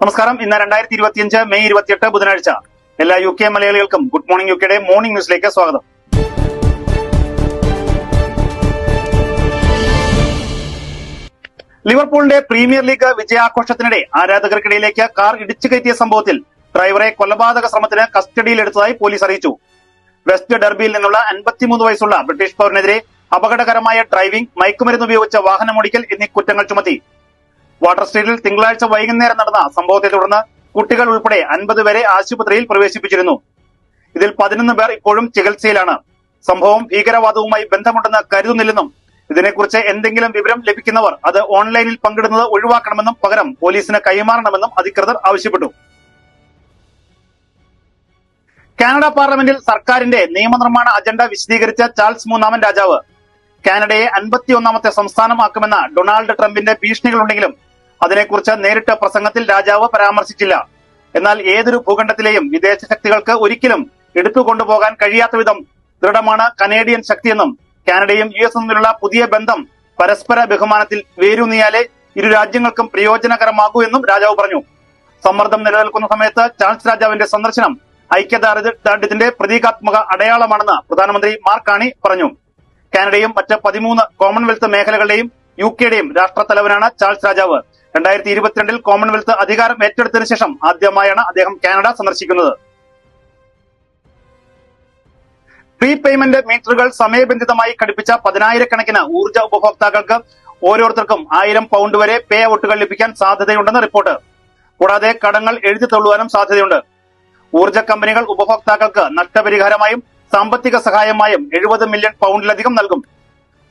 നമസ്കാരം. ഇന്ന് രണ്ടായിരത്തി ഇരുപത്തിയഞ്ച് മെയ് ഇരുപത്തിയെട്ട് ബുധനാഴ്ച. എല്ലാ യു കെ മലയാളികൾക്കും ഗുഡ് മോർണിംഗ് യു കെയുടെ മോർണിംഗ് ന്യൂസിലേക്ക് സ്വാഗതം. ലിവർപൂളിന്റെ പ്രീമിയർ ലീഗ് വിജയാഘോഷത്തിനിടെ ആരാധകർക്കിടയിലേക്ക് കാർ ഇടിച്ചു കയറ്റിയ സംഭവത്തിൽ ഡ്രൈവറെ കൊലപാതക ശ്രമത്തിന് കസ്റ്റഡിയിലെടുത്തതായി പോലീസ് അറിയിച്ചു. വെസ്റ്റ് ഡെർബിയിൽ നിന്നുള്ള അൻപത്തിമൂന്ന് വയസ്സുള്ള ബ്രിട്ടീഷ് പൗരനെതിരെ അപകടകരമായ ഡ്രൈവിംഗ് മയക്കുമരുന്ന് ഉപയോഗിച്ച വാഹനമോടിക്കൽ എന്നീ കുറ്റങ്ങൾ ചുമത്തി. വാട്ടർ സ്ട്രീറ്റിൽ തിങ്കളാഴ്ച വൈകുന്നേരം നടന്ന സംഭവത്തെ തുടർന്ന് കുട്ടികൾ ഉൾപ്പെടെ അൻപത് വരെ ആശുപത്രിയിൽ പ്രവേശിപ്പിച്ചിരുന്നു. ഇതിൽ പതിനൊന്ന് പേർ ഇപ്പോഴും ചികിത്സയിലാണ്. സംഭവം ഭീകരവാദവുമായി ബന്ധമുണ്ടെന്ന് കരുതുന്നില്ലെന്നും ഇതിനെക്കുറിച്ച് എന്തെങ്കിലും വിവരം ലഭിക്കുന്നവർ അത് ഓൺലൈനിൽ പങ്കിടുന്നത് ഒഴിവാക്കണമെന്നും പകരം പോലീസിന് കൈമാറണമെന്നും അധികൃതർ ആവശ്യപ്പെട്ടു. കാനഡ പാർലമെന്റിൽ സർക്കാരിന്റെ നിയമനിർമ്മാണ അജണ്ട വിശദീകരിച്ച ചാൾസ് മൂന്നാമൻ രാജാവ്. കാനഡയെ അൻപത്തിയൊന്നാമത്തെ സംസ്ഥാനമാക്കുമെന്ന ഡൊണാൾഡ് ട്രംപിന്റെ ഭീഷണികളുണ്ടെങ്കിലും അതിനെക്കുറിച്ച് നേരിട്ട് പ്രസംഗത്തിൽ രാജാവ് പരാമർശിച്ചില്ല. എന്നാൽ ഏതൊരു ഭൂഖണ്ഡത്തിലെയും വിദേശ ശക്തികൾക്ക് ഒരിക്കലും എടുത്തു കൊണ്ടുപോകാൻ കഴിയാത്ത വിധം ദൃഢമാണ് കനേഡിയൻ ശക്തിയെന്നും കാനഡയും യു എസ് തമ്മിലുള്ള പുതിയ ബന്ധം പരസ്പര ബഹുമാനത്തിൽ വേരൂന്നിയാലേ ഇരു രാജ്യങ്ങൾക്കും പ്രയോജനകരമാകൂ എന്നും രാജാവ് പറഞ്ഞു. സമ്മർദ്ദം നിലനിൽക്കുന്ന സമയത്ത് ചാൾസ് രാജാവിന്റെ സന്ദർശനം ഐക്യദാർഢ്യത്തിന്റെ പ്രതീകാത്മക അടയാളമാണെന്ന് പ്രധാനമന്ത്രി മാർക്കാണി പറഞ്ഞു. കാനഡയും മറ്റ് പതിമൂന്ന് കോമൺവെൽത്ത് മേഖലകളുടെയും യു കെയുടെയും രാഷ്ട്രത്തലവനാണ് ചാൾസ് രാജാവ്. രണ്ടായിരത്തി ഇരുപത്തിരണ്ടിൽ കോമൺവെൽത്ത് അധികാരം ഏറ്റെടുത്തതിനു ശേഷം ആദ്യമായാണ് അദ്ദേഹം കാനഡ സന്ദർശിക്കുന്നത്. പ്രീ പേയ്മെന്റ് മീറ്ററുകൾ സമയബന്ധിതമായി ഘടിപ്പിച്ച പതിനായിരക്കണക്കിന് ഊർജ ഉപഭോക്താക്കൾക്ക് ഓരോരുത്തർക്കും ആയിരം പൗണ്ട് വരെ പേ ഔട്ടുകൾ ലഭിക്കാൻ സാധ്യതയുണ്ടെന്ന് റിപ്പോർട്ട് കൂടാതെ കടങ്ങൾ എഴുതി തള്ളുവാനും സാധ്യതയുണ്ട്. ഊർജ കമ്പനികൾ ഉപഭോക്താക്കൾക്ക് നഷ്ടപരിഹാരമായും സാമ്പത്തിക സഹായമായും എഴുപത് മില്യൺ പൗണ്ടിലധികം നൽകും.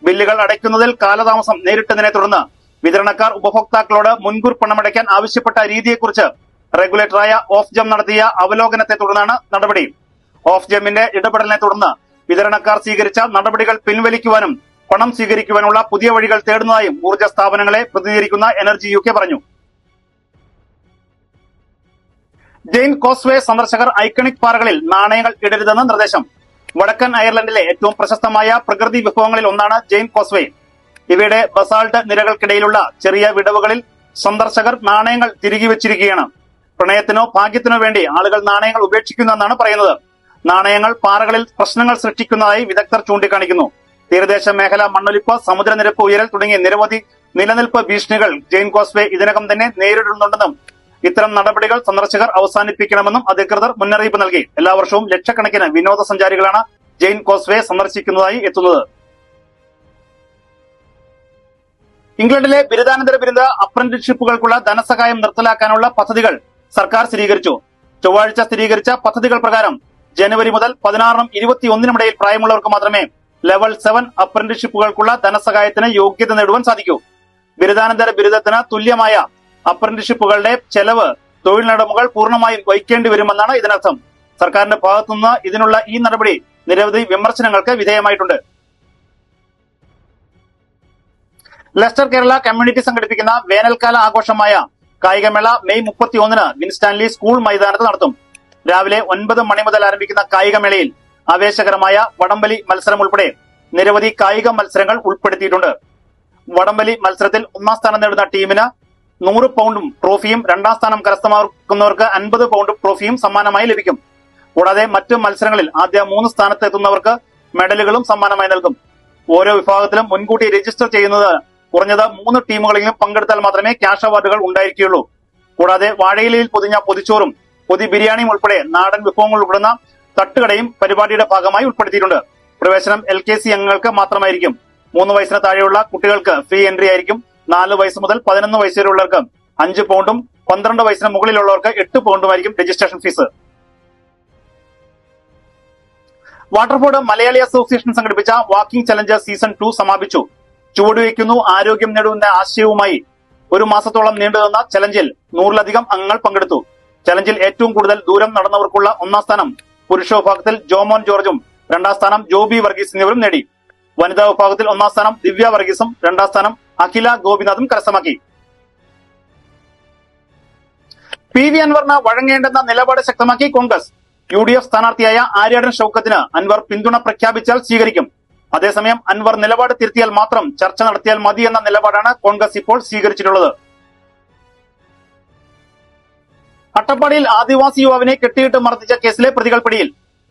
ബില്ലുകൾ അടയ്ക്കുന്നതിൽ കാലതാമസം നേരിട്ടതിനെ തുടർന്ന് വിതരണക്കാർ ഉപഭോക്താക്കളോട് മുൻകൂർ പണമടയ്ക്കാൻ ആവശ്യപ്പെട്ട രീതിയെക്കുറിച്ച് റെഗുലേറ്ററായ ഓഫ് ജം നടത്തിയ അവലോകനത്തെ തുടർന്നാണ് നടപടി. ഓഫ് ജമ്മിന്റെ ഇടപെടലിനെ തുടർന്ന് വിതരണക്കാർ സ്വീകരിച്ച നടപടികൾ പിൻവലിക്കുവാനും പണം സ്വീകരിക്കുവാനുള്ള പുതിയ വഴികൾ തേടുന്നതായും ഊർജ സ്ഥാപനങ്ങളെ പ്രതിനിധീകരിക്കുന്ന എനർജി യു പറഞ്ഞു. ജെയിൻ കോസ്വേ സന്ദർശകർ ഐക്കണിക് പാറകളിൽ നാണയങ്ങൾ ഇടരുതെന്ന് നിർദ്ദേശം. വടക്കൻ അയർലൻഡിലെ ഏറ്റവും പ്രശസ്തമായ പ്രകൃതി വിഭവങ്ങളിൽ ഒന്നാണ് ജെയിൻ കോസ്വേ. ഇവയുടെ ബസാൾട്ട് നിരകൾക്കിടയിലുള്ള ചെറിയ വിടവുകളിൽ സന്ദർശകർ നാണയങ്ങൾ തിരികെ വെച്ചിരിക്കുകയാണ്. പ്രണയത്തിനോ ഭാഗ്യത്തിനോ വേണ്ടി ആളുകൾ നാണയങ്ങൾ ഉപേക്ഷിക്കുന്നു എന്നാണ് പറയുന്നത്. നാണയങ്ങൾ പാറകളിൽ പ്രശ്നങ്ങൾ സൃഷ്ടിക്കുന്നതായി വിദഗ്ധർ ചൂണ്ടിക്കാണിക്കുന്നു. തീരദേശ മേഖല മണ്ണൊലിപ്പ് സമുദ്രനിരപ്പ് ഉയരൽ തുടങ്ങിയ നിരവധി നിലനിൽപ്പ് ഭീഷണികൾ ജെയിൻ കോസ്വേ ഇതിനകം തന്നെ നേരിടുന്നുണ്ടെന്നും ഇത്തരം നടപടികൾ സന്ദർശകർ അവസാനിപ്പിക്കണമെന്നും അധികൃതർ മുന്നറിയിപ്പ് നൽകി. എല്ലാ വർഷവും ലക്ഷക്കണക്കിന് വിനോദസഞ്ചാരികളാണ് ജെയിൻ കോസ്വേ സന്ദർശിക്കുന്നതായി എത്തുന്നത്. ഇംഗ്ലണ്ടിലെ ബിരുദാനന്തര ബിരുദ അപ്രന്റിഷിപ്പുകൾക്കുള്ള ധനസഹായം നിർത്തലാക്കാനുള്ള പദ്ധതികൾ സർക്കാർ സ്ഥിരീകരിച്ചു. ചൊവ്വാഴ്ച സ്ഥിരീകരിച്ച പദ്ധതികൾ പ്രകാരം ജനുവരി മുതൽ പതിനാറിനും ഇരുപത്തിയൊന്നിനുമിടയിൽ പ്രായമുള്ളവർക്ക് മാത്രമേ ലെവൽ സെവൻ അപ്രന്റിഷിപ്പുകൾക്കുള്ള ധനസഹായത്തിന് യോഗ്യത നേടുവാൻ സാധിക്കൂ. ബിരുദാനന്തര ബിരുദത്തിന് തുല്യമായ അപ്രന്റിഷിപ്പുകളുടെ ചെലവ് തൊഴിലിടമുകൾ പൂർണമായും വഹിക്കേണ്ടി വരുമെന്നാണ് ഇതിനർത്ഥം. സർക്കാരിന്റെ ഭാഗത്തുനിന്ന് ഇതിനുള്ള ഈ നടപടി നിരവധി വിമർശനങ്ങൾക്ക് വിധേയമായിട്ടുണ്ട്. ലെസ്റ്റർ കേരള കമ്മ്യൂണിറ്റി സംഘടിപ്പിക്കുന്ന വേനൽക്കാല ആഘോഷമായ കായികമേള മെയ് മുപ്പത്തി ഒന്നിന് വിൻസ്റ്റാൻലി സ്കൂൾ മൈതാനത്ത് നടത്തും. രാവിലെ ഒൻപത് മണി മുതൽ ആരംഭിക്കുന്ന കായികമേളയിൽ ആവേശകരമായ വടംവലി മത്സരം ഉൾപ്പെടെ നിരവധി കായിക മത്സരങ്ങൾ ഉൾപ്പെടുത്തിയിട്ടുണ്ട്. വടംവലി മത്സരത്തിൽ ഒന്നാം സ്ഥാനം നേടുന്ന ടീമിന് നൂറ് പൗണ്ടും ട്രോഫിയും രണ്ടാം സ്ഥാനം കരസ്ഥമാക്കുന്നവർക്ക് അൻപത് പൗണ്ടും ട്രോഫിയും സമ്മാനമായി ലഭിക്കും. കൂടാതെ മറ്റ് മത്സരങ്ങളിൽ ആദ്യ മൂന്ന് സ്ഥാനത്ത് എത്തുന്നവർക്ക് മെഡലുകളും സമ്മാനമായി നൽകും. ഓരോ വിഭാഗത്തിലും മുൻകൂട്ടി രജിസ്റ്റർ ചെയ്യുന്നത് കുറഞ്ഞത് മൂന്ന് ടീമുകളെങ്കിലും പങ്കെടുത്താൽ മാത്രമേ ക്യാഷ് അവാർഡുകൾ ഉണ്ടായിരിക്കുകയുള്ളൂ. കൂടാതെ വാഴയിലയിൽ പൊതിഞ്ഞ പൊതിച്ചോറും പൊതി ബിരിയാണിയും ഉൾപ്പെടെ നാടൻ വിഭവങ്ങൾ ഉൾപ്പെടുന്ന തട്ടുകടയും പരിപാടിയുടെ ഭാഗമായി ഉൾപ്പെടുത്തിയിട്ടുണ്ട്. പ്രവേശനം എൽ കെ സി അംഗങ്ങൾക്ക് മാത്രമായിരിക്കും. മൂന്ന് വയസ്സിന് താഴെയുള്ള കുട്ടികൾക്ക് ഫ്രീ എൻട്രി ആയിരിക്കും. നാല് വയസ്സ് മുതൽ പതിനൊന്ന് വയസ്സ് വരെയുള്ളവർക്ക് അഞ്ച് പൗണ്ടും പന്ത്രണ്ട് വയസ്സിന് മുകളിലുള്ളവർക്ക് എട്ട് പൗണ്ടുമായിരിക്കും registration fees. Waterford Malayali association സംഘടിപ്പിച്ച വാക്കിംഗ് ചലഞ്ച് സീസൺ ടു സമാപിച്ചു. ചുവടുവയ്ക്കുന്നു ആരോഗ്യം നേടുന്ന ആശയവുമായി ഒരു മാസത്തോളം നീണ്ടുനിന്ന ചലഞ്ചിൽ നൂറിലധികം അംഗങ്ങൾ പങ്കെടുത്തു. ചലഞ്ചിൽ ഏറ്റവും കൂടുതൽ ദൂരം നടന്നവർക്കുള്ള ഒന്നാം സ്ഥാനം പുരുഷ വിഭാഗത്തിൽ ജോമോൻ ജോർജും രണ്ടാം സ്ഥാനം ജോബി വർഗീസ് എന്നിവരും നേടി. വനിതാ വിഭാഗത്തിൽ ഒന്നാം സ്ഥാനം ദിവ്യ വർഗീസും രണ്ടാം സ്ഥാനം അഖില ഗോപിനാഥും കരസ്ഥമാക്കി. പി വി അൻവറിന് വഴങ്ങേണ്ടെന്ന നിലപാട് ശക്തമാക്കി കോൺഗ്രസ്. യു ഡി എഫ് സ്ഥാനാർത്ഥിയായ ആര്യാടൻ ഷൌക്കത്തിന് അൻവർ പിന്തുണ പ്രഖ്യാപിച്ചാൽ സ്വീകരിക്കും. അതേസമയം അൻവർ നിലപാട് തിരുത്തിയാൽ മാത്രം ചർച്ച നടത്തിയാൽ മതി എന്ന നിലപാടാണ് കോൺഗ്രസ് ഇപ്പോൾ സ്വീകരിച്ചിട്ടുള്ളത്. അട്ടപ്പാടിയിൽ ആദിവാസി യുവാവിനെ കെട്ടിയിട്ട് മർദ്ദിച്ച കേസിലെ പ്രതികൾ പിടിയിൽ.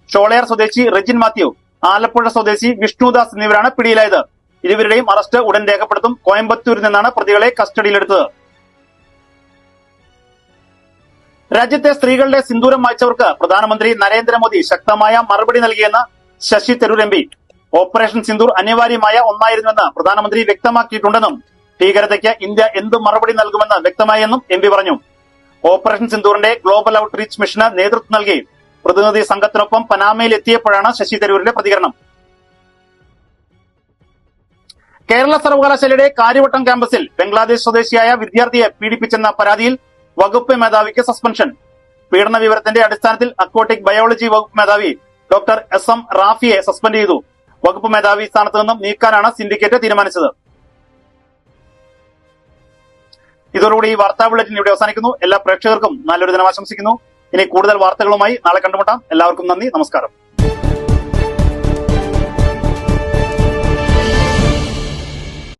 ഷോളയാർ സ്വദേശി റെജിൻ മാത്യു ആലപ്പുഴ സ്വദേശി വിഷ്ണുദാസ് എന്നിവരാണ് പിടിയിലായത്. ഇരുവരുടെയും അറസ്റ്റ് ഉടൻ രേഖപ്പെടുത്തും കോയമ്പത്തൂരിൽ നിന്നാണ് പ്രതികളെ കസ്റ്റഡിയിലെടുത്തത്. രാജ്യത്തെ സ്ത്രീകളുടെ സിന്ദൂരം വായിച്ചവർക്ക് പ്രധാനമന്ത്രി നരേന്ദ്രമോദി ശക്തമായ മറുപടി നൽകിയെന്ന് ശശി തരൂർ എം ഓപ്പറേഷൻ സിന്ദൂർ അനിവാര്യമായ ഒന്നായിരുന്നുവെന്ന് പ്രധാനമന്ത്രി വ്യക്തമാക്കിയിട്ടുണ്ടെന്നും ഭീകരതയ്ക്ക് ഇന്ത്യ എന്ത് മറുപടി നൽകുമെന്ന് വ്യക്തമായെന്നും എം പി പറഞ്ഞു. ഓപ്പറേഷൻ സിന്ദൂറിന്റെ ഗ്ലോബൽ ഔട്ട്റീച്ച് മിഷന് നേതൃത്വം നൽകി പ്രതിനിധി സംഘത്തിനൊപ്പം പനാമയിൽ എത്തിയപ്പോഴാണ് ശശി തരൂരിന്റെ പ്രതികരണം. കേരള സർവകലാശാലയുടെ കാര്യവട്ടം ക്യാമ്പസിൽ ബംഗ്ലാദേശ് സ്വദേശിയായ വിദ്യാർത്ഥിയെ പീഡിപ്പിച്ചെന്ന പരാതിയിൽ വകുപ്പ് മേധാവിക്ക് സസ്പെൻഷൻ. പീഡന വിവരത്തിന്റെ അടിസ്ഥാനത്തിൽ അക്വാട്ടിക് ബയോളജി വകുപ്പ് മേധാവി ഡോക്ടർ എസ് എം റാഫിയെ സസ്പെൻഡ് ചെയ്തു. വകുപ്പ് മേധാവി സ്ഥാനത്ത് നിന്നും നീക്കാനാണ് സിൻഡിക്കേറ്റ് തീരുമാനിച്ചത്. ഇതോടുകൂടി ഈ വാർത്താ ബുള്ളറ്റിൻ ഇവിടെ അവസാനിക്കുന്നു. എല്ലാ പ്രേക്ഷകർക്കും നല്ലൊരു ദിനം ആശംസിക്കുന്നു. ഇനി കൂടുതൽ വാർത്തകളുമായി നാളെ കണ്ടുമുട്ടാം. എല്ലാവർക്കും നന്ദി. നമസ്കാരം.